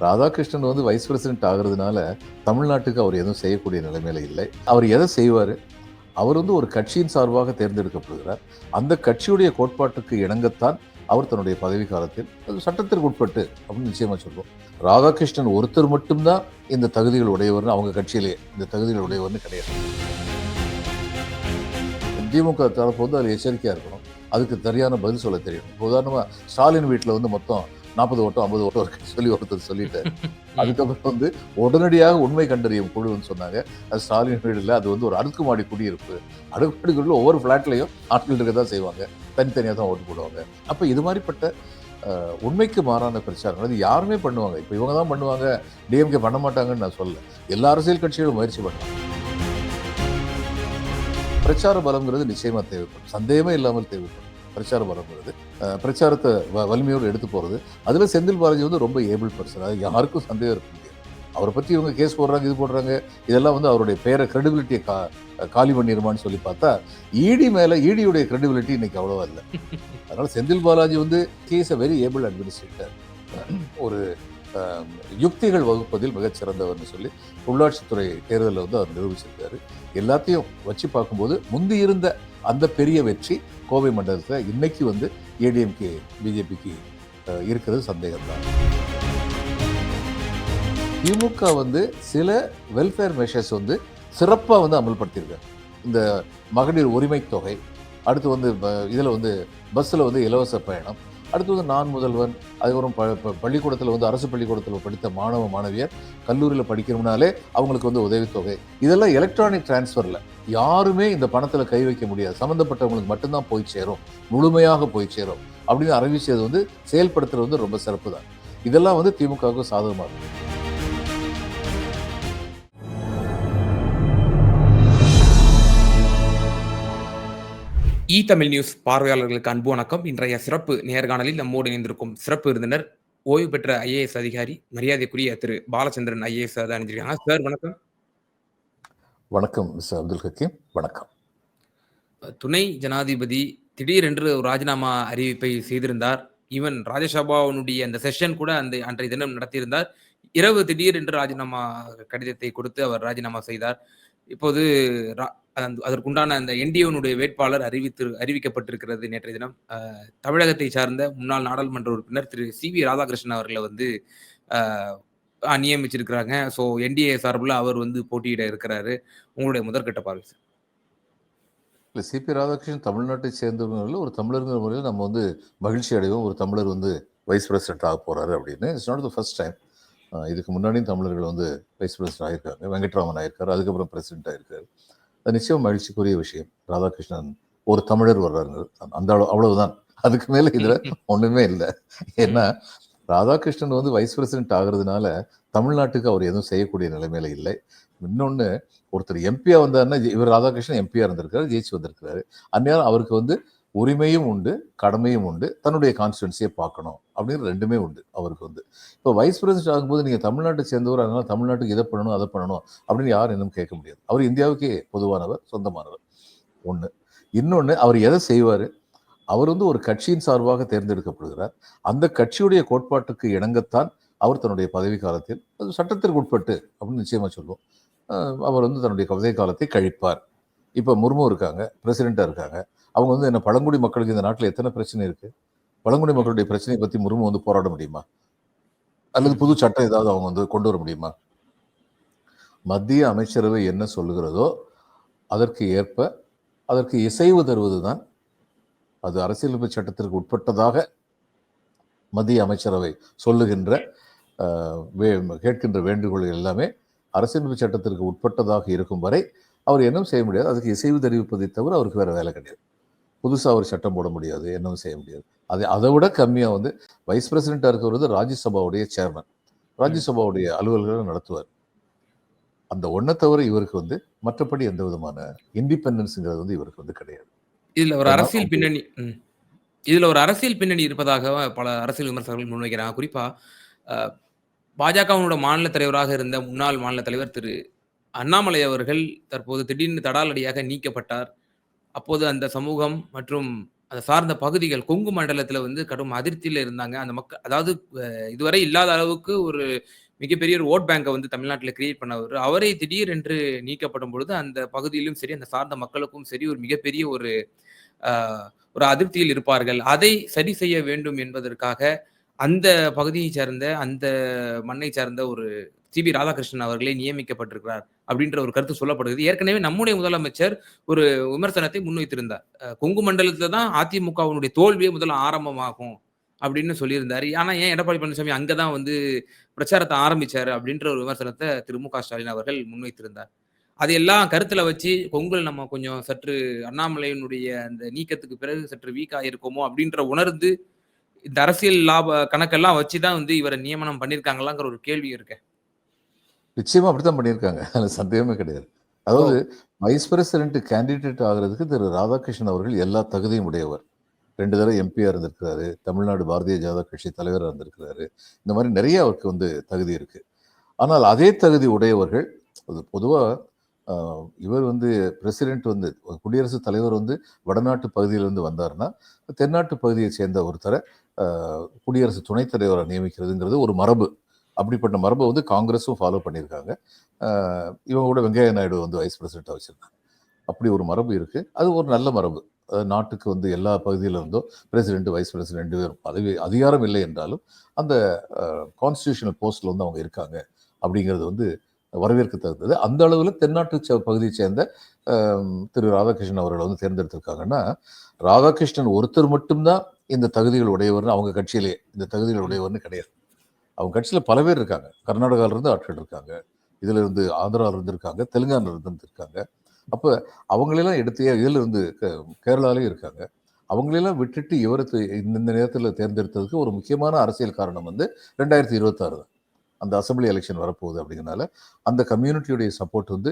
ராதாகிருஷ்ணன் வந்து vice president ஆகிறதுனால தமிழ்நாட்டுக்கு அவர் எதுவும் செய்யக்கூடிய நிலைமையில இல்லை. அவர் எதை செய்வார்? அவர் வந்து ஒரு கட்சியின் சார்பாக தேர்ந்தெடுக்கப்படுகிறார். அந்த கட்சியுடைய கோட்பாட்டுக்கு இணங்கத்தான் அவர் தன்னுடைய பதவி காலத்தில் அது சட்டத்திற்கு உட்பட்டு அப்படின்னு நிச்சயமாக சொல்லுவோம் ராதாகிருஷ்ணன் ஒருத்தர் மட்டும்தான் இந்த தகுதிகள் உடையவர்னு அவங்க கட்சியிலே இந்த தகுதிகள் உடையவர்னு கிடையாது. திமுக தரப்பு வந்து அதில் எச்சரிக்கையாக இருக்கணும். அதுக்கு சரியான பதில் சொல்ல தெரியும். உதாரணமாக ஸ்டாலின் வீட்டில் வந்து மொத்தம் நாற்பது ஓட்டம் ஐம்பது ஓட்டம் இருக்கு சொல்லி ஒருத்தர் சொல்லிட்டு அதுக்கப்புறம் வந்து உடனடியாக உண்மை கண்டறியும் குழுன்னு சொன்னாங்க. அது ஸ்டாலின் வீடுல அது வந்து ஒரு அடுக்குமாடி குடியிருப்பு. அடுக்குமாடிக்குள்ள ஒவ்வொரு ஃப்ளாட்லையும் ஆட்கள் இருக்க தான் செய்வாங்க. தனித்தனியாக தான் ஓட்டு போடுவாங்க. அப்போ இது மாதிரிப்பட்ட உண்மைக்கு மாறான பிரச்சாரங்கள் அது யாருமே பண்ணுவாங்க. இப்போ இவங்க தான் பண்ணுவாங்க. டிஎம்கே பண்ண மாட்டாங்கன்னு நான் சொல்ல எல்லா அரசியல் கட்சிகளும் முயற்சி பண்ணுவாங்க பிரச்சார பலம்ங்கிறது நிச்சயமாக தேவைப்படும். சந்தேகமே இல்லாமல் தேவைப்படும். பிரச்சாரம் பலம்ங்கிறது பிரச்சாரத்தை வ- வலிமையோடு எடுத்து போகிறது அதில் செந்தில் பாலாஜி வந்து ரொம்ப ஏபிள் பர்சன். அது யாருக்கும் சந்தேகம் இருக்க முடியாது. அவரை பற்றி இவங்க கேஸ் போடுறாங்க இது போடுறாங்க இதெல்லாம் வந்து அவருடைய பேரை கிரெடிபிலிட்டியை கா காலி பண்ணிடுமான்னு சொல்லி பார்த்தா இடி மேலே இடியுடைய கிரெடிபிலிட்டி இன்னைக்கு அவ்வளோ இல்லை. அதனால் செந்தில் பாலாஜி வந்து case a very able administrator ஒரு யுக்திகள் வகுப்பதில் மிகச்சிறந்தவர்னு சொல்லி உள்ளாட்சித்துறை தேர்தலில் வந்து அவர் நிரூபிச்சிருக்காரு. எல்லாத்தையும் வச்சு பார்க்கும்போது முந்தி இருந்த அந்த பெரிய வெற்றி கோவை மண்டலத்தில் இன்னைக்கு வந்து ஏடிஎம்கே பிஜேபிக்கு இருக்கிறது சந்தேகம்தான். திமுக வந்து சில வெல்ஃபேர் மெஷர்ஸ் வந்து சிறப்பாக வந்து அமல்படுத்தியிருக்காங்க இந்த மகளிர் உரிமை தொகை அடுத்து வந்து இதில் வந்து பஸ்ஸில் வந்து இலவச பயணம் அடுத்தது நான் முதல்வன். அதுக்கப்புறம் ப பள்ளிக்கூடத்தில் வந்து அரசு பள்ளிக்கூடத்தில் படித்த மாணவ மாணவியர் கல்லூரியில் படிக்கணும்னாலே அவங்களுக்கு வந்து உதவித்தொகை. இதெல்லாம் எலக்ட்ரானிக் டிரான்ஸ்ஃபரில் யாருமே இந்த பணத்தில் கை வைக்க முடியாது. சம்மந்தப்பட்டவங்களுக்கு மட்டும்தான் போய் சேரும். முழுமையாக போய் சேரும். அப்படின்னு அறிவிச்சது வந்து செயல்படுத்துறது வந்து ரொம்ப சிறப்பு தான் இதெல்லாம் வந்து திமுகவுக்கு சாதகமாக இருக்கும் இ தமிழ் நியூஸ் பார்வையாளர்களுக்கு அன்பு வணக்கம். இன்றைய சிறப்பு நேர்காணலில் நம்மோடு இணைந்திருக்கும் சிறப்பு விருந்தினர் ஓய்வு பெற்ற ஐஏஎஸ் அதிகாரி மரியாதைக்குரிய திரு பாலச்சந்திரன் ஐஏஎஸ் அணிஞ்சிருக்காங்க சார் வணக்கம். வணக்கம் மிஸ்டர் அப்துல் ஹக்கீம். வணக்கம். துணை ஜனாதிபதி திடீரென்று ஒரு ராஜினாமா அறிவிப்பை செய்திருந்தார். ஈவன் ராஜ்யசபாவினுடைய அந்த செஷன் கூட அந்த அன்றைய தினம் நடத்தியிருந்தார். இரவு திடீரென்று ராஜினாமா கடிதத்தை கொடுத்து அவர் ராஜினாமா செய்தார். இப்போது ரா- அந்த- அதற்குண்டான அந்த என்டிஏனுடைய வேட்பாளர் அறிவித்து அறிவிக்கப்பட்டிருக்கிறது நேற்றைய தினம். தமிழகத்தை சார்ந்த முன்னாள் நாடாளுமன்ற உறுப்பினர் திரு சி வி ராதாகிருஷ்ணன் அவர்களை வந்து நியமிச்சிருக்கிறாங்க. ஸோ என்டிஏ சார்பில் அவர் வந்து போட்டியிட இருக்கிறாரு. உங்களுடைய முதற்கட்ட பார்வை சார். இல்லை சிபி ராதாகிருஷ்ணன் தமிழ்நாட்டை சேர்ந்தவர்கள் ஒரு தமிழருங்கிற முறையில் நம்ம வந்து மகிழ்ச்சி அடைவோம் ஒரு தமிழர் வந்து வைஸ் பிரசிடென்ட் ஆக போகிறாரு அப்படின்னு. It's not the first time இதுக்கு முன்னாடியும் தமிழர்கள் வந்து வைஸ் பிரசிடென்ட் ஆயிருக்காங்க வெங்கட்ராமன் ஆயிருக்காரு அதுக்கப்புறம் பிரசிடென்ட் ஆயிருக்காரு. அது நிச்சயம் மகிழ்ச்சிக்குரிய விஷயம். ராதாகிருஷ்ணன் ஒரு தமிழர் வர்றாரு. அந்த அளவு அவ்வளவுதான். அதுக்கு மேல இதுல ஒண்ணுமே இல்லை. ஏன்னா ராதாகிருஷ்ணன் வந்து வைஸ் பிரசிடென்ட் ஆகுறதுனால தமிழ்நாட்டுக்கு அவர் எதுவும் செய்யக்கூடிய நிலைமையில இல்லை. இன்னொன்னு ஒருத்தர் எம்பியா வந்தாருன்னா இவர் ராதாகிருஷ்ணன் எம்பியா இருந்திருக்காரு ஜெயிச்சு வந்திருக்காரு அந்நேரம் அவருக்கு வந்து உரிமையும் உண்டு கடமையும் உண்டு. தன்னுடைய கான்ஸ்டுவன்சியை பார்க்கணும் அப்படின்னு ரெண்டுமே உண்டு அவருக்கு வந்து. இப்போ வைஸ் பிரசிடென்ட் ஆகும்போது நீங்கள் தமிழ்நாட்டை சேர்ந்தவர் அதனால தமிழ்நாட்டுக்கு இதை பண்ணணும் அதை பண்ணணும் அப்படின்னு யாரும் இன்னும் கேட்க முடியாது. அவர் இந்தியாவுக்கே பொதுவானவர் சொந்தமானவர். ஒன்று இன்னொன்று அவர் எதை செய்வார்? அவர் வந்து ஒரு கட்சியின் சார்பாக தேர்ந்தெடுக்கப்படுகிறார். அந்த கட்சியுடைய கோட்பாட்டுக்கு இணங்கத்தான் அவர் தன்னுடைய பதவி காலத்தில் அது சட்டத்திற்கு உட்பட்டு அப்படின்னு நிச்சயமாக சொல்லுவோம். அவர் வந்து தன்னுடைய பதவி காலத்தை கழிப்பார். இப்போ முர்மு இருக்காங்க பிரசிடெண்ட்டாக இருக்காங்க. அவங்க வந்து என்ன பழங்குடி மக்களுக்கு இந்த நாட்டில் எத்தனை பிரச்சனை இருக்கு? பழங்குடி மக்களுடைய பிரச்சனையை பற்றி முருமு வந்து போராட முடியுமா? அல்லது புது சட்டம் ஏதாவது அவங்க வந்து கொண்டு வர முடியுமா? மத்திய அமைச்சரவை என்ன சொல்லுகிறதோ அதற்கு ஏற்ப அதற்கு இசைவு தருவது தான் அது அரசியலமைப்பு சட்டத்திற்கு உட்பட்டதாக மத்திய அமைச்சரவை சொல்லுகின்ற வே- கேட்கின்ற வேண்டுகோள்கள் எல்லாமே அரசியலமைப்பு சட்டத்திற்கு உட்பட்டதாக இருக்கும் வரை அவர் என்னும் செய்ய முடியாது. அதுக்கு இசைவு தெரிவிப்பதை தவிர அவருக்கு வேறு வேலை கிடையாது. புதுசாக ஒரு சட்டம் போட முடியாது என்னவும் செய்ய முடியாது. அது அதை விட கம்மியாக வந்து வைஸ் பிரசிடென்ட்டாக இருக்கிறது ராஜ்யசபாவுடைய சேர்மன் ராஜ்யசபாவுடைய அலுவல்களை நடத்துவார். அந்த ஒன்றை தவிர இவருக்கு வந்து மற்றபடி எந்த விதமான இண்டிபெண்டன்ஸுங்கிறது வந்து இவருக்கு வந்து கிடையாது. இதுல ஒரு அரசியல் பின்னணி. இதுல ஒரு அரசியல் பின்னணி இருப்பதாக பல அரசியல் விமர்சகர்கள் முன்வைக்கிறாங்க. குறிப்பா அஹ், பாஜகவினோட மாநில தலைவராக இருந்த முன்னாள் மாநில தலைவர் திரு அண்ணாமலை அவர்கள் தற்போது திடீர்னு தடாலடியாக நீக்கப்பட்டார். அப்போது அந்த சமூகம் மற்றும் அதை சார்ந்த பகுதிகள் கொங்கு மண்டலத்தில் வந்து கடும் அதிர்ச்சியில் இருந்தாங்க. அந்த மக்கள் அதாவது இதுவரை இல்லாத அளவுக்கு ஒரு மிகப்பெரிய ஒரு ஓட் பேங்கை வந்து தமிழ்நாட்டில் கிரியேட் பண்ணவரு. அவரே திடீரென்று நீக்கப்படும் பொழுது, அந்த பகுதியிலும் சரி, அந்த சார்ந்த மக்களுக்கும் சரி, ஒரு மிகப்பெரிய ஒரு ஒரு அதிருப்தியில் இருப்பார்கள். அதை சரி செய்ய வேண்டும் என்பதற்காக, அந்த பகுதியை சேர்ந்த, அந்த மண்ணை சார்ந்த ஒரு சி.பி. ராதாகிருஷ்ணன் அவர்களே நியமிக்கப்பட்டிருக்கிறார். அப்படின்ற ஒரு கருத்து சொல்லப்படுகிறது. ஏற்கனவே நம்முடைய முதலமைச்சர் ஒரு விமர்சனத்தை முன்வைத்திருந்தார். கொங்கு மண்டலத்துல தான் அதிமுகவினுடைய தோல்வியே முதல்ல ஆரம்பமாகும். அப்படின்னு சொல்லியிருந்தாரு. ஆனால் ஏன் எடப்பாடி பழனிசாமி அங்கே தான் வந்து பிரச்சாரத்தை ஆரம்பித்தார் அப்படின்ற ஒரு விமர்சனத்தை திரு மு.க. ஸ்டாலின் அவர்கள் முன்வைத்திருந்தார். அதையெல்லாம் கருத்தில் வச்சு பொங்கல் நம்ம கொஞ்சம் சற்று அண்ணாமலையினுடைய அந்த நீக்கத்துக்கு பிறகு சற்று வீக்காக இருக்கோமோ அப்படின்ற உணர்ந்து, இந்த அரசியல் லாப கணக்கெல்லாம் வச்சு தான் வந்து இவரை நியமனம் பண்ணியிருக்காங்களாங்கிற ஒரு கேள்வி இருக்கே. நிச்சயமா அப்படித்தான் பண்ணியிருக்காங்க. அதுல சந்தேகமே கிடையாது. அதாவது வைஸ் பிரசிடென்ட் கேண்டிடேட் ஆகுறதுக்கு திரு ராதாகிருஷ்ணன் அவர்கள் எல்லா தகுதியும் உடையவர். 2 தடவ எம்பியா இருந்திருக்கிறாரு. தமிழ்நாடு பாரதிய ஜனதா கட்சி தலைவரா இருந்திருக்கிறாரு. இந்த மாரி நெறைய அவருக்கு வந்து தகுதி இருக்கு. ஆனால் அதே தகுதி உடையவர்கள் அது பொதுவா அ இவர் வந்து பிரசிடென்ட் வந்து குடியரசுத் தலைவர் வந்து வடநாட்டு பகுதியிலிருந்து வந்தாருன்னா, தென்னாட்டு பகுதியைச் சேர்ந்த ஒருத்தர குடியரசு துணைத் தலைவரா நியமிக்கிறதுங்கிறது ஒரு மரபு. அப்படிப்பட்ட மரபை வந்து காங்கிரஸும் ஃபாலோ பண்ணியிருக்காங்க. இவங்க கூட வெங்கையா நாயுடு வந்து வைஸ் பிரசிடெண்ட்டாக வச்சுருக்காங்க அப்படி ஒரு மரபு இருக்குது அது ஒரு நல்ல மரபு. நாட்டுக்கு வந்து எல்லா பகுதியில இருந்தும் பிரசிடென்ட், வைஸ் பிரசிடென்ட் ரெண்டு பேரும் பதவி அதிகாரம் இல்லை என்றாலும், அந்த கான்ஸ்டியூஷனல் போஸ்ட்டில் வந்து அவங்க இருக்காங்க. அப்படிங்கிறது வந்து வரவேற்கத்தக்கது. அந்த அளவில் தென்னாட்டு ச சேர்ந்த திரு ராதாகிருஷ்ணன் அவர்களை வந்து தேர்ந்தெடுத்திருக்காங்கன்னா, ராதாகிருஷ்ணன் ஒருத்தர் மட்டும் தான் இந்த தகுதிகள் உடையவர்னு அவங்க கட்சியிலேயே, இந்த தகுதிகள் உடையவர்னு கிடையாது. அவங்க கட்சியில் பல பேர் இருக்காங்க. கர்நாடகாவிலிருந்து ஆட்கள் இருக்காங்க. இதில் இருந்து ஆந்திராவிலிருந்து இருக்காங்க. தெலுங்கானால இருக்காங்க. அவங்களெல்லாம் எடுத்து இதிலிருந்து இருந்து க இருக்காங்க. அவங்களெல்லாம் விட்டுட்டு இவர இந்த இந்த தேர்ந்தெடுத்ததுக்கு ஒரு முக்கியமான அரசியல் காரணம் வந்து 2026 தான். அந்த அசெம்பிளி எலெக்ஷன் வரப்போகுது அப்படிங்கிறனால, அந்த கம்யூனிட்டியுடைய சப்போர்ட் வந்து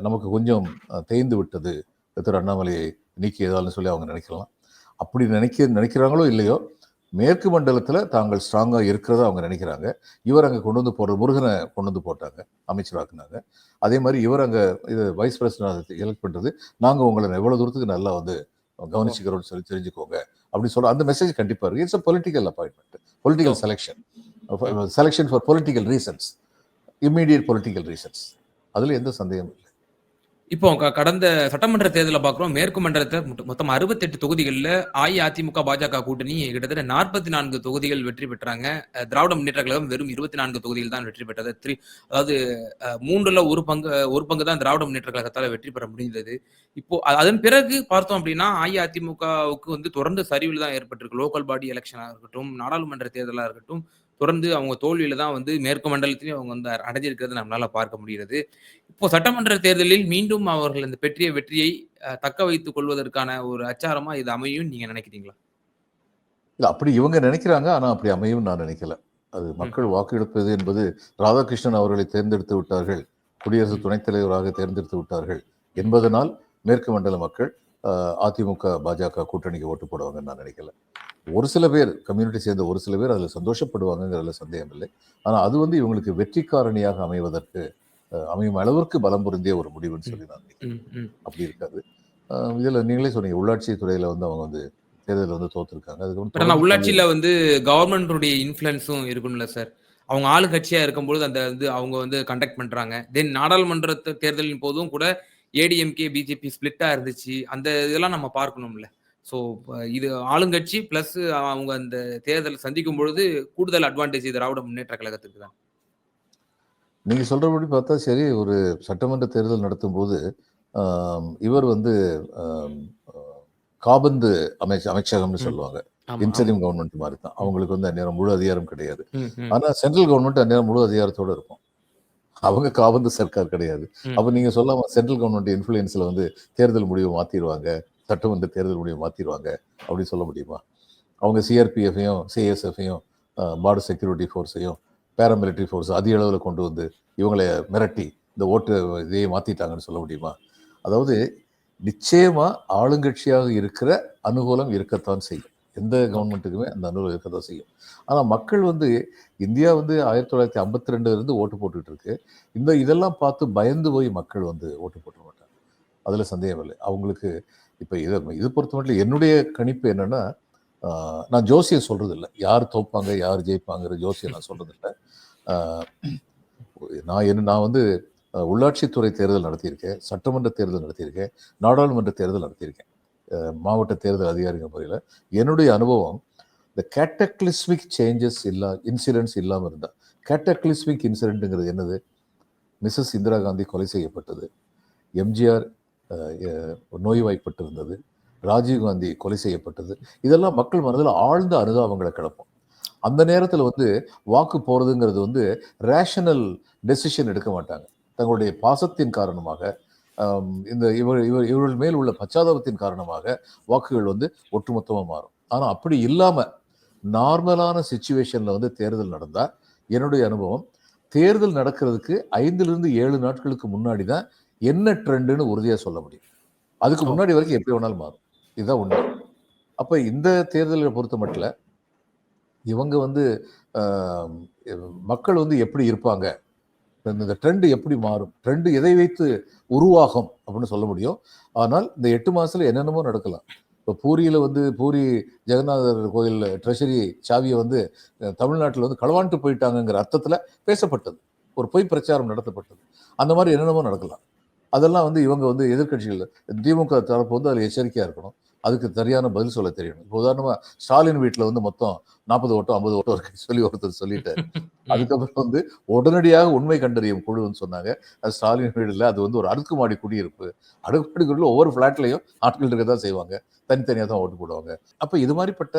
நமக்கு கொஞ்சம் தேய்ந்து விட்டது. திரு அண்ணாமலையை நீக்கியதால்னு சொல்லி அவங்க நினைக்கலாம். அப்படி நினைக்க நினைக்கிறாங்களோ இல்லையோ, மேற்கு மண்டலத்தில தாங்கள் ஸ்ட்ராங்கா இருக்கிறதா அவங்க நினைக்கிறாங்க. இவர் அங்க கொண்டு வந்து போடுற முருகன கொண்டு வந்து போட்டாங்க. அமைச்சராக்குனாங்க. அதே மாரி இவர் அங்க இது வைஸ் பிரசிடென்ட் எலக்ட் பண்றது, நாங்க உங்கள எவ்வளவு தூரத்துக்கு நல்லா வந்து! கவனிச்சுக்கிறோம்னு சொல்லி தெரிஞ்சுக்கோங்க. அப்படின்னு சொல்ல அந்த மெசேஜ் கண்டிப்பா இருக்கு. It's a political appointment. Political! Selection. Selection for political reasons. Immediate political reasons. அதுல எந்த சந்தேகமும் இல்ல. இப்போ கடந்த சட்டமன்ற தேர்தல பார்க்குறோம் மேற்கு மண்டலத்தை மொத்தம் 68 தொகுதிகள்ல அஇஅதிமுக, பாஜக கூட்டணி கிட்டத்தட்ட 44 தொகுதிகள் வெற்றி பெற்றாங்க. திராவிட முன்னேற்ற கழகம் வெறும் 24 தொகுதிகள் தான் வெற்றி பெற்றது. த்ரீ அதாவது மூன்றுல ஒரு பங்கு ஒரு பங்கு தான் திராவிட முன்னேற்ற கழகத்தால வெற்றி பெற முடிந்தது. இப்போ அதன் பிறகு பார்த்தோம் அப்படின்னா, அஇஅதிமுகவுக்கு வந்து தொடர்ந்து சரிவில் தான் ஏற்பட்டிருக்கு. லோக்கல் பாடி எலக்ஷனா இருக்கட்டும், நாடாளுமன்ற தேர்தலா இருக்கட்டும், தொடர்ந்து அவங்க தோல்வியில தான் வந்து மேற்கு மண்டலத்திலயும் அவங்க வந்து அடைஞ்சிருக்கிறத நம்மளால பார்க்க முடிகிறது. இப்போ சட்டமன்ற தேர்தலில் மீண்டும் அவர்கள் அந்த பெற்றிய வெற்றியை தக்க வைத்துக் கொள்வதற்கான ஒரு அச்சாரமா இது அமையும்னு நீங்க நினைக்கிறீங்களா? இல்ல அப்படி இவங்க நினைக்கிறாங்க. ஆனா அப்படி அமையும்னு நான் நினைக்கல. அது. மக்கள் வாக்கெடுப்பது என்பது ராதாகிருஷ்ணன் அவர்களை தேர்ந்தெடுத்து விட்டார்கள். குடியரசு. துணைத் தலைவராக தேர்ந்தெடுத்து விட்டார்கள். என்பதனால் மேற்கு மண்டல மக்கள் அதிமுக, பாஜக கூட்டணிக்கு ஓட்டு போடுவாங்கன்னு நான் நினைக்கல. ஒரு சில பேர் கம்யூனிட்டி சேர்ந்த ஒரு சில பேர் அதில சந்தோஷப்படுவாங்கங்கிறதுல சந்தேகம் இல்லை. ஆனா அது வந்து இவங்களுக்கு வெற்றி காரணியாக அமைவதற்கு அமையும் அளவிற்கு பலம் பொருந்திய ஒரு முடிவுன்னு. சொல்லி நான் நினைக்கிறேன். அப்படி இருக்காது. இதில நீங்களே சொன்னீங்க. உள்ளாட்சி துறையில வந்து அவங்க வந்து தேர்தல்ல வந்து தோத்துருக்காங்க. தொடர்ந்து உள்ளாட்சியில வந்து கவர்ன்மென்ட்டுடைய இன்ஃப்ளூயன்ஸும் இருக்கும்ல சார். அவங்க ஆளுங்கட்சியா இருக்கும்பொழுது அந்த வந்து அவங்க வந்து கண்டக்ட் பண்றாங்க. தென் நாடாளுமன்ற தேர்தலின் போதும் கூட ஏடிஎம்கே, பிஜேபி ஸ்ப்ளிட்டா இருந்துச்சு. அந்த இதெல்லாம் நம்ம பார்க்கணும்ல. ஸோ இது ஆளுங்கட்சி பிளஸ் அவங்க அந்த தேர்தல சந்திக்கும் பொழுது கூடுதல் அட்வான்டேஜ் திராவிட முன்னேற்ற கழகத்துக்கு தான். நீங்க சொல்றபடி பார்த்தா சரி, ஒரு சட்டமன்ற தேர்தல் நடத்தும்போது, அ இவர் வந்து காபந்து அமைச்ச அமைச்சகம்னு. சொல்லுவாங்க. இன்டரிம் கவர்ன்மென்ட் மாரி தான். அவங்களுக்கு வந்து அந்நேரம் முழு அதிகாரம் கிடையாது. ம். ம். ஆனா சென்ட்ரல் கவர்ன்மென்ட் அந்நேரம் முழு அதிகாரத்தோட இருக்கும். அவங்க காபந்து சர்க்கார் கிடையாது. அப்ப நீங்க சொல்லலாம் சென்ட்ரல் கவர்ன்மென்ட் இன்ஃப்ளூயன்ஸ்ல வந்து தேர்தல் முடிவு மாத்திருவாங்க. சட்டமன்ற தேர்தல் முடிவு மாத்திருவாங்க. அப்படின்னு சொல்ல முடியுமா? அவங்க சிஆர்பிஎஃப்பையும், சிஎஸ்எஃப்பையும், பார்டர் செக்யூரிட்டி ஃபோர்ஸையும், பாராமிலிட்டரி ஃபோர்ஸ் அதிக அளவுல கொண்டு வந்து இவங்கள மிரட்டி இந்த ஓட்டு இதையே மாத்திட்டாங்கன்னு சொல்ல முடியுமா? அதாவது நிச்சயமா ஆளுங்கட்சியாக இருக்கிற அனுகூலம் இருக்கத்தான் செய்யும். எந்த ஓகே. கவர்ன்மென்ட்டுக்குமே அந்த அனுகூலம் இருக்கத்தான் செய்யும். ஆனா மக்கள் வந்து இந்தியா வந்து 1952 இருந்து ஓட்டு போட்டுட்டு இருக்கு. இந்த இதெல்லாம் பார்த்து பயந்து போய் மக்கள் வந்து ஓட்டு போட்டுற மாட்டாங்க. அதுல சந்தேகம் இல்லை. அவங்களுக்கு இப்போ இதை இது பொறுத்த மட்டும் என்னுடைய கணிப்பு என்னன்னா நான் ஜோசியம் சொல்றது இல்லை யார் தோப்பாங்க யார் ஜெயிப்பாங்கிற ஜோசியம் நான் ஆஹ், நான் என்ன நான் வந்து உள்ளாட்சித்துறை தேர்தல் நடத்தியிருக்கேன் சட்டமன்ற தேர்தல் நடத்தியிருக்கேன் நாடாளுமன்ற தேர்தல் நடத்தியிருக்கேன் மாவட்ட தேர்தல் அதிகாரிகள் முறையில் என்னுடைய அனுபவம் இந்த கேட்டக்லிஸ்மிக் சேஞ்சஸ் இல்லா இன்சிடென்ட்ஸ் இல்லாமல் இருந்தால் கேட்டக்லிஸ்மிக் இன்சிடென்ட்டுங்கிறது என்னது? மிஸ்ஸஸ் இந்திரா காந்தி கொலை செய்யப்பட்டது எம்ஜிஆர் நோய்வாய்ப்பட்டிருந்தது ராஜீவ்காந்தி கொலை செய்யப்பட்டது இதெல்லாம் மக்கள் மனதில் ஆழ்ந்த அனுதாபங்களை கிளப்பும். அந்த நேரத்தில் வந்து வாக்கு போகிறதுங்கிறது வந்து ரேஷனல் டெசிஷன் எடுக்க மாட்டாங்க. தங்களுடைய பாசத்தின் காரணமாக இந்த இவர் இவர் இவர்கள் மேல் உள்ள பச்சாதாபத்தின் காரணமாக வாக்குகள் வந்து ஒட்டுமொத்தமாக மாறும். ஆனால் அப்படி இல்லாமல் நார்மலான சுச்சுவேஷனில் வந்து தேர்தல் நடந்தால் என்னுடைய அனுபவம் தேர்தல் நடக்கிறதுக்கு ஐந்துலேருந்து ஏழு நாட்களுக்கு முன்னாடி தான் என்ன ட்ரெண்டுன்னு உறுதியாக சொல்ல முடியும். அதுக்கு முன்னாடி வரைக்கும் எப்படி வேணாலும் மாறும். இதுதான் உண்மை. அப்போ இந்த தேர்தலை பொறுத்த மட்டும் இவங்க வந்து மக்கள் வந்து எப்படி இருப்பாங்க இந்த ட்ரெண்டு எப்படி மாறும்? ட்ரெண்டு எதை வைத்து உருவாகும் அப்படின்னு சொல்ல முடியும். ஆனால் இந்த எட்டு மாதத்தில் என்னென்னமோ நடக்கலாம். இப்போ பூரியில் வந்து பூரி ஜெகநாதர் கோயில் ட்ரெஷரி சாவியை வந்து தமிழ்நாட்டில் வந்து களவாண்டு போயிட்டாங்கங்கிற அர்த்தத்தில் பேசப்பட்டது. ஒரு பொய் பிரச்சாரம் நடத்தப்பட்டது. அந்த மாதிரி என்னென்னமோ நடக்கலாம். அதெல்லாம் வந்து இவங்க வந்து எதிர்கட்சிகள் திமுக தரப்பு வந்து அதில் எச்சரிக்கையாக இருக்கணும். அதுக்கு சரியான பதில் சொல்ல தெரியணும். இப்போ உதாரணமாக ஸ்டாலின் வீட்டில் வந்து மொத்தம் நாற்பது ஓட்டம் ஐம்பது ஓட்டம் இருக்கு சொல்லி ஒருத்தர் சொல்லிட்டாரு அதுக்கப்புறம் வந்து உடனடியாக உண்மை கண்டறியும் குழுன்னு சொன்னாங்க. அது ஸ்டாலின் வீடுல அது வந்து ஒரு அடுக்குமாடி குடியிருப்பு. அடுக்குமாடி குடியில் ஒவ்வொரு ஃப்ளாட்லையும் ஆட்கள் இருக்க தான் செய்வாங்க. தனித்தனியாக தான் ஓட்டு போடுவாங்க. அப்போ இது மாதிரிப்பட்ட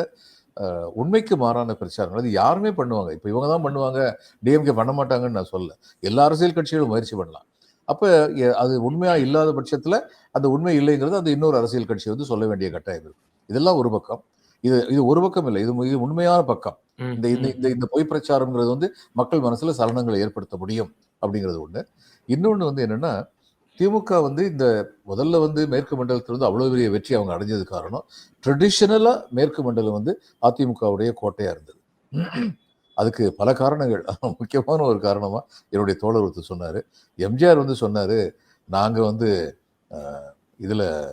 உண்மைக்கு மாறான பிரச்சாரங்கள் அது யாருமே பண்ணுவாங்க. இப்போ இவங்க தான் பண்ணுவாங்க. டிஎம்கே பண்ண மாட்டாங்கன்னு நான் சொல்ல எல்லா அரசியல் கட்சிகளும் முயற்சி பண்ணலாம். அப்போ அது உண்மையா இல்லாத பட்சத்தில் அந்த உண்மை இல்லைங்கிறது அந்த இன்னொரு அரசியல் கட்சி வந்து சொல்ல வேண்டிய கட்டாயம் இருக்கு இதெல்லாம் ஒரு பக்கம். இது இது ஒரு பக்கம் இல்லை. இது இது உண்மையான பக்கம். இந்த இந்த. இந்த இந்த பொய் பிரச்சாரம்ங்கிறது வந்து மக்கள் மனசுல சலனங்களை ஏற்படுத்த முடியும் அப்படிங்கிறது ஒண்ணு. இன்னொன்னு வந்து என்னன்னா திமுக வந்து இந்த முதல்ல வந்து மேற்கு மண்டலத்தில் வந்து அவ்வளவு பெரிய வெற்றி அவங்க அடைஞ்சது காரணம் ட்ரெடிஷனலா மேற்கு மண்டலம் வந்து அதிமுகவுடைய கோட்டையா இருந்தது. அதுக்கு பல காரணங்கள். முக்கியமான ஒரு காரணமாக என்னுடைய தோழர் ஒருத்தர் சொன்னார். எம்ஜிஆர் வந்து சொன்னார் நாங்கள் வந்து இதில்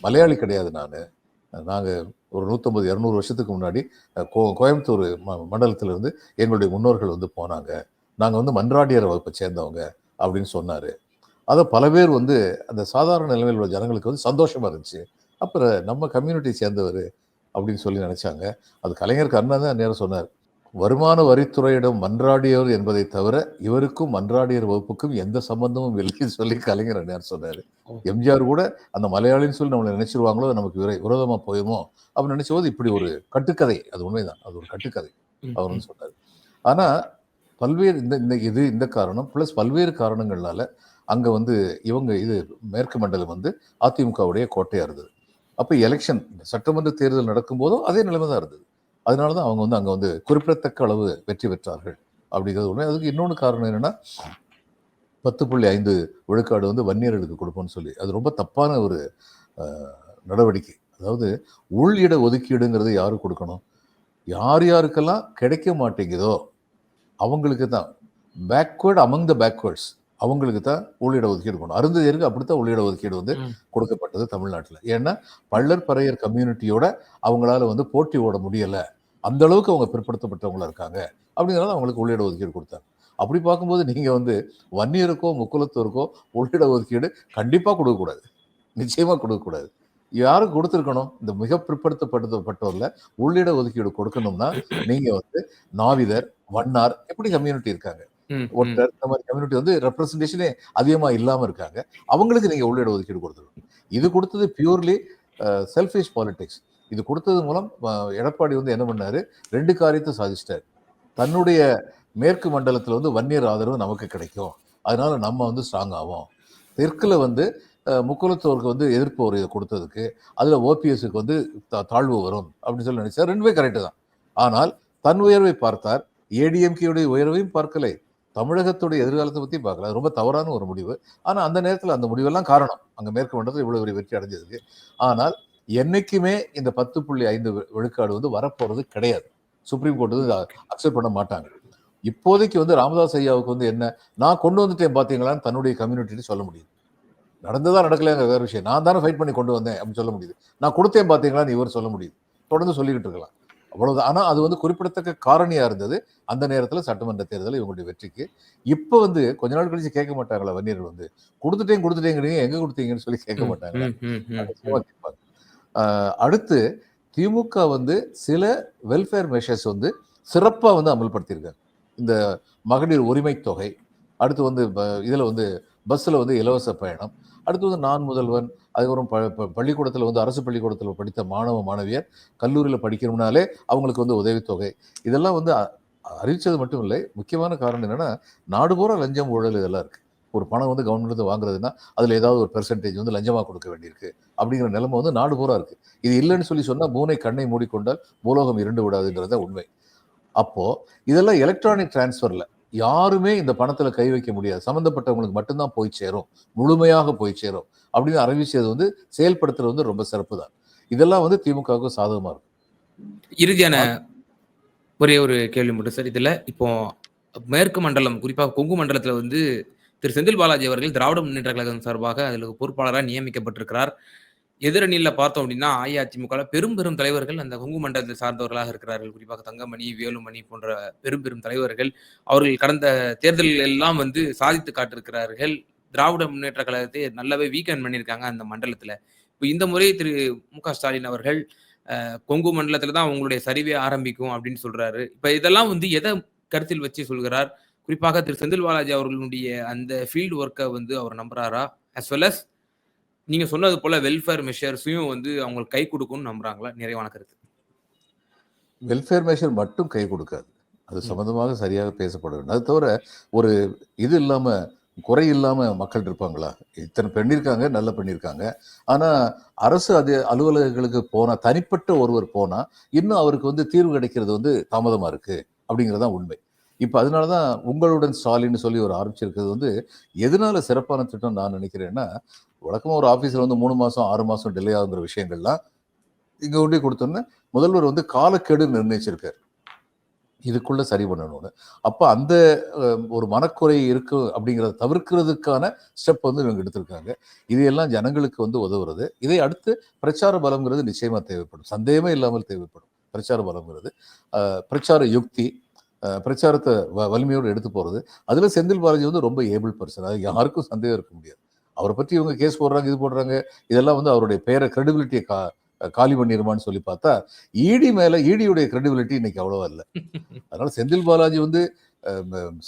மலையாளி கிடையாது நான். நாங்கள் ஒரு நூற்றம்பது இரநூறு வருஷத்துக்கு முன்னாடி கோ- கோயம்புத்தூர் ம மண்டலத்துல இருந்து எங்களுடைய முன்னோர்கள் வந்து போனாங்க. நாங்கள் வந்து மன்றாடியார் வகுப்பை சேர்ந்தவங்க அப்படின்னு சொன்னார். அதை பல பேர் வந்து அந்த சாதாரண நிலைமையில் உள்ள ஜனங்களுக்கு வந்து சந்தோஷமாக இருந்துச்சு. அப்புறம் நம்ம கம்யூனிட்டியை சேர்ந்தவர் அப்படின்னு சொல்லி நினச்சாங்க. அது கலைஞர் கருணா தான் நேரம் சொன்னார். வருமான வரித்துறையிடம் மன்றாடியவர் என்பதை தவிர இவருக்கும் மன்றாடியர் வகுப்புக்கும் எந்த சம்பந்தமும் இல்லைன்னு சொல்லி கலைஞர் நேரம் சொன்னாரு. எம்ஜிஆர் கூட அந்த மலையாளின்னு சொல்லி நம்மளை நினைச்சிருவாங்களோ நமக்கு விரை விரோதமா போயுமோ அப்படின்னு நினைச்ச போது இப்படி ஒரு கட்டுக்கதை அது உண்மைதான் அது ஒரு கட்டுக்கதை ம், அவர் ம். வந்து சொன்னார் ஆனா பல்வேறு இந்த இந்த இது இந்த காரணம் ப்ளஸ் பல்வேறு காரணங்களால அங்க வந்து இவங்க இது மேற்கு மண்டலம் வந்து அதிமுகவுடைய கோட்டையா இருந்தது அப்ப எலெக்ஷன் சட்டமன்ற தேர்தல் நடக்கும்போதும் அதே நிலைமை தான் இருந்தது அதனால தான் அவங்க வந்து அங்க வந்து குறிப்பிடத்தக்க அளவு வெற்றி பெற்றார்கள் அப்படிங்கிறது உண்மை. அதுக்கு இன்னொன்று காரணம் என்னன்னா பத்து புள்ளி ஐந்து விழுக்காடு வந்து வன்னியர்களுக்கு கொடுப்போம்னு சொல்லி. அது ரொம்ப தப்பான ஒரு நடவடிக்கை. அதாவது உள் இட ஒதுக்கீடுங்கிறது யாரு கொடுக்கணும்? யார் யாருக்கெல்லாம் கிடைக்க மாட்டேங்குதோ அவங்களுக்கு தான். பேக்வேர்டு அமங் த பேக்வேர்ட்ஸ் அவங்களுக்கு தான் உள்ளிட ஒதுக்கீடு பண்ணணும் அருந்ததியருக்கு அப்படித்தான் உள்ளிட ஒதுக்கீடு வந்து. கொடுக்கப்பட்டது தமிழ்நாட்டில். ஏன்னா பள்ளர் பறையர் கம்யூனிட்டியோட அவங்களால வந்து போட்டி ஓட முடியல. அந்த அளவுக்கு அவங்க பிற்படுத்தப்பட்டவங்களா இருக்காங்க அப்படிங்கிறத அவங்களுக்கு உள்ளிட ஒதுக்கீடு கொடுத்தாங்க. அப்படி பார்க்கும்போது நீங்க வந்து வன்னியருக்கோ முக்குலத்தோருக்கோ உள்ளிட ஒதுக்கீடு கண்டிப்பா கொடுக்கக்கூடாது. நிச்சயமா கொடுக்கக்கூடாது. யாருக்கு கொடுத்துருக்கணும். இந்த மிக பிற்படுத்தப்பட்டப்பட்டவர்ல உள்ளிட ஒதுக்கீடு கொடுக்கணும்னா நீங்க வந்து நாவிதர் வண்ணார் எப்படி கம்யூனிட்டி இருக்காங்க. ஒட்டர் இந்த மாதிரி கம்யூனிட்டி வந்து ரெப்ரசன்டேஷனே அதிகமா இல்லாம இருக்காங்க. அவங்களுக்கு நீங்க உள்ளிட ஒதுக்கீடு கொடுத்துருக்கணும். இது கொடுத்தது பியூர்லி செல்ஃபிஷ் பாலிடிக்ஸ் இது கொடுத்தது மூலம் எடப்பாடி வந்து என்ன பண்ணாரு? ரெண்டு காரியத்தை சாதிச்சிட்டார். தன்னுடைய மேற்கு மண்டலத்தில் வந்து வன்னியர் ஆதரவு நமக்கு கிடைக்கும். அதனால நம்ம வந்து ஸ்ட்ராங் ஆகும் தெற்கில் வந்து முக்குலத்தோருக்கு வந்து எதிர்ப்பு ஒரு இதை கொடுத்ததுக்கு அதில் ஓபிஎஸ்க்கு வந்து தா- தாழ்வு வரும் அப்படின்னு சொல்லி நினைச்சார். ரெண்டுமே கரெக்டு தான். ஆனால் தன் உயர்வை பார்த்தார். ஏடிஎம்கேயுடைய உயர்வையும் பார்க்கலை. தமிழகத்துடைய எதிர்காலத்தை பற்றியும் பார்க்கல. ரொம்ப தவறான ஒரு முடிவு. ஆனால் அந்த நேரத்தில் அந்த முடிவெல்லாம் காரணம். அங்கே மேற்கு மண்டலத்தில் இவ்வளோ பெரிய வெற்றி அடைஞ்சதுக்கு. ஆனால் என்னைக்குமே இந்த பத்து புள்ளி ஐந்து விழுக்காடு வந்து வரப்போறது கிடையாது. சுப்ரீம் கோர்ட் வந்து அக்செப்ட் பண்ண மாட்டாங்க. இப்போதைக்கு வந்து ராமதாஸ் ஐயாவுக்கு வந்து என்ன நான் கொண்டு வந்துட்டேன் பாத்தீங்களான்னு தன்னுடைய கம்யூனிட்டி சொல்ல முடியும் நடந்ததா நடக்கலைங்கிற வேற விஷயம். நான் தானே ஃபைட் பண்ணி கொண்டு வந்தேன் அப்படின்னு சொல்ல முடியுது. நான் கொடுத்தேன் பார்த்தீங்களான்னு இவர் சொல்ல முடியுது. தொடர்ந்து சொல்லிக்கிட்டு இருக்கலாம். அவ்வளவுதான். ஆனால் அது வந்து குறிப்பிடத்தக்க காரணியா இருந்தது. அந்த நேரத்தில் சட்டமன்ற தேர்தல் இவங்களுடைய வெற்றிக்கு. இப்போ வந்து கொஞ்ச நாள் கழிச்சு கேட்க மாட்டாங்களா வன்னியர்கள் வந்து? கொடுத்துட்டேன் கொடுத்துட்டேங்கிறீங்க எங்க கொடுத்தீங்கன்னு சொல்லி கேட்க ம், அடுத்து திமுக வந்து சில வெல்ஃபேர் மெஷர்ஸ் வந்து சிறப்பாக வந்து அமல்படுத்தியிருக்காங்க இந்த மகளிர் உரிமை தொகை அடுத்து வந்து ப- வந்து பஸ்ஸில் வந்து இலவச பயணம் அடுத்து வந்து நான் முதல்வன் அதுக்கப்புறம் ப பள்ளிக்கூடத்தில் வந்து அரசு பள்ளிக்கூடத்தில் படித்த மாணவ மாணவியர் கல்லூரியில் படிக்கணும்னாலே அவங்களுக்கு வந்து உதவித்தொகை. இதெல்லாம் வந்து அ- மட்டும் இல்லை முக்கியமான காரணம் என்னென்னா நாடு பூரா லஞ்சம் ஊழல் இதெல்லாம் இருக்குது ஒரு பணம் வந்து கவர்மெண்ட் வாங்குறதுன்னா அதில் ஏதாவது ஒரு பெர்சன்டேஜ் வந்து லஞ்சமாக கொடுக்க வேண்டியிருக்கு. அப்படிங்கிற நிலைமை வந்து நாடு பூரா இருக்குது இது இல்லைன்னு சொல்லி சொன்னால் பூனை கண்ணை மூடிக்கொண்டால் பூலோகம் இருண்டு விடாதுங்கிறது தான் உண்மை. அப்போது இதெல்லாம் எலக்ட்ரானிக் டிரான்ஸ்ஃபரில் யாருமே இந்த பணத்தில் கை வைக்க முடியாது. சம்மந்தப்பட்டவங்களுக்கு மட்டும்தான் போய் சேரும். முழுமையாக போய் சேரும். அப்படின்னு அறிவிச்சது வந்து செயல்படுத்துறது வந்து ரொம்ப சிறப்பு தான் இதெல்லாம் வந்து திமுகவுக்கு சாதகமாக இருக்கும். இறுதியான ஒரே ஒரு கேள்வி மட்டும் சார். இதில் இப்போ மேற்கு மண்டலம் குறிப்பாக கொங்கு மண்டலத்தில் வந்து திரு செந்தில் பாலாஜி அவர்கள் திராவிட முன்னேற்ற கழகம் சார்பாக அதில் பொறுப்பாளராக நியமிக்கப்பட்டிருக்கிறார். எதிரணியில் பார்த்தோம் அப்படின்னா அஇஅதிமுக பெரும் பெரும் தலைவர்கள் அந்த கொங்கு மண்டலத்தை சார்ந்தவர்களாக இருக்கிறார்கள். குறிப்பாக தங்கமணி வேலுமணி போன்ற பெரும் பெரும் தலைவர்கள் அவர்கள் கடந்த தேர்தல்கள் எல்லாம் வந்து சாதித்து காட்டிருக்கிறார்கள் திராவிட முன்னேற்ற கழகத்தை நல்லாவே வீக்கெண்ட் பண்ணியிருக்காங்க அந்த மண்டலத்தில். இப்போ இந்த முறை திரு மு க ஸ்டாலின் அவர்கள் கொங்கு மண்டலத்தில் தான் அவங்களுடைய சரிவே ஆரம்பிக்கும் அப்படின்னு சொல்றாரு. இப்போ இதெல்லாம் வந்து எதை கருத்தில் வச்சு சொல்கிறார்? குறிப்பாக திரு செந்தில் பாலாஜி அவர்களுடைய அந்த ஃபீல்டு ஒர்க்கை வந்து அவர் நம்புறாரா? அஸ் வெல் அஸ் நீங்க சொன்னது போல வெல்ஃபேர் மெஷர்ஸையும் வந்து அவங்களுக்கு கை கொடுக்கும்னு நம்புறாங்களா? நிறைவான கருத்து வெல்ஃபேர் மெஷர் மட்டும் கை கொடுக்காது. அது ம். சம்பந்தமாக சரியாக பேசப்பட வேண்டும். அது தவிர ஒரு இது இல்லாம குறை இல்லாம மக்கள் இருப்பாங்களா? இத்தனை பண்ணியிருக்காங்க நல்ல பண்ணியிருக்காங்க ஆனா அரசு அது அலுவலகங்களுக்கு போனா தனிப்பட்ட ஒருவர் போனா இன்னும் அவருக்கு வந்து தீர்வு கிடைக்கிறது வந்து தாமதமா இருக்கு. அப்படிங்கிறது தான் உண்மை. இப்போ அதனால தான் உங்களுடன் ஸ்டாலின்னு சொல்லி ஒரு ஆரம்பிச்சிருக்கிறது வந்து எதனால சிறப்பான திட்டம் நான் நினைக்கிறேன்னா வழக்கமாக ஒரு ஆஃபீஸில் வந்து மூணு மாதம் ஆறு மாதம் டிலே ஆகுங்கிற விஷயங்கள்லாம் இங்கே கொண்டு கொடுத்தோன்னே முதல்வர் வந்து காலக்கெடு நிர்ணயிச்சிருக்காரு. இதுக்குள்ளே சரி பண்ணணும்னு. அப்போ அந்த ஒரு மனக்குறை இருக்கு அப்படிங்கிறத தவிர்க்கிறதுக்கான ஸ்டெப் வந்து இவங்க எடுத்திருக்காங்க. இது எல்லாம் ஜனங்களுக்கு வந்து உதவுறது. இதை அடுத்து பிரச்சார பலம்ங்கிறது நிச்சயமாக தேவைப்படும். சந்தேகமே இல்லாமல் தேவைப்படும். பிரச்சார பலம்ங்கிறது. பிரச்சார யுக்தி பிரச்சாரத்தை வ- வலிமையோடு எடுத்து போகிறது அதில் செந்தில் பாலாஜி வந்து ரொம்ப ஏபிள் பர்சன். அது யாருக்கும் சந்தேகம் இருக்க முடியாது. அவரை பற்றி இவங்க கேஸ் போடுறாங்க இது போடுறாங்க இதெல்லாம் வந்து அவருடைய பேரை கிரெடிபிலிட்டியை கா காலி பண்ணிடுமான்னு சொல்லி பார்த்தா இடி மேலே ஈடியுடைய கிரெடிபிலிட்டி இன்னைக்கு அவ்வளோவா இல்லை. அதனால் செந்தில் பாலாஜி வந்து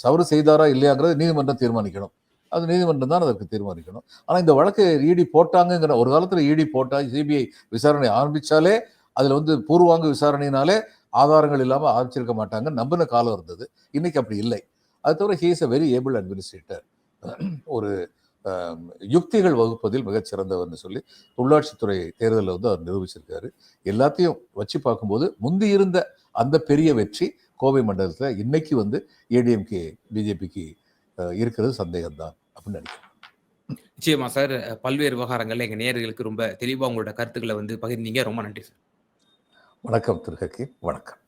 சவறு செய்தாரா இல்லையாங்கிறத நீதிமன்றம் தீர்மானிக்கணும். அது நீதிமன்றம் தான் அதற்கு தீர்மானிக்கணும். ஆனால் இந்த வழக்கு இடி போட்டாங்கங்கிற ஒரு காலத்தில் இடி போட்டால் சிபிஐ விசாரணை ஆரம்பித்தாலே அதில் வந்து பூர்வாங்க விசாரணையினாலே ஆதாரங்கள் இல்லாமல் ஆரம்பிச்சிருக்க மாட்டாங்க. நம்பின காலம் இருந்தது. இன்னைக்கு அப்படி இல்லை. அது தவிர he is a very able administrator ஒரு யுக்திகள் வகுப்பதில் மிகச்சிறந்தவர்னு சொல்லி உள்ளாட்சித்துறை தேர்தலில் வந்து அவர் நிரூபிச்சிருக்காரு. எல்லாத்தையும் வச்சு பார்க்கும்போது முந்தி இருந்த அந்த பெரிய வெற்றி கோவை மண்டலத்தில் இன்னைக்கு வந்து ஏடிஎம்கே பிஜேபிக்கு இருக்கிறது சந்தேகம்தான் அப்படின்னு நினைக்கிறேன். நிச்சயமா சார். பல்வேறு விவகாரங்கள்ல எங்க நேர்களுக்கு ரொம்ப தெளிவா உங்களோட கருத்துக்களை வந்து பகிர்ந்தீங்க. ரொம்ப நன்றி சார். வணக்கம் திரு ஹக்கீம் வணக்கம்.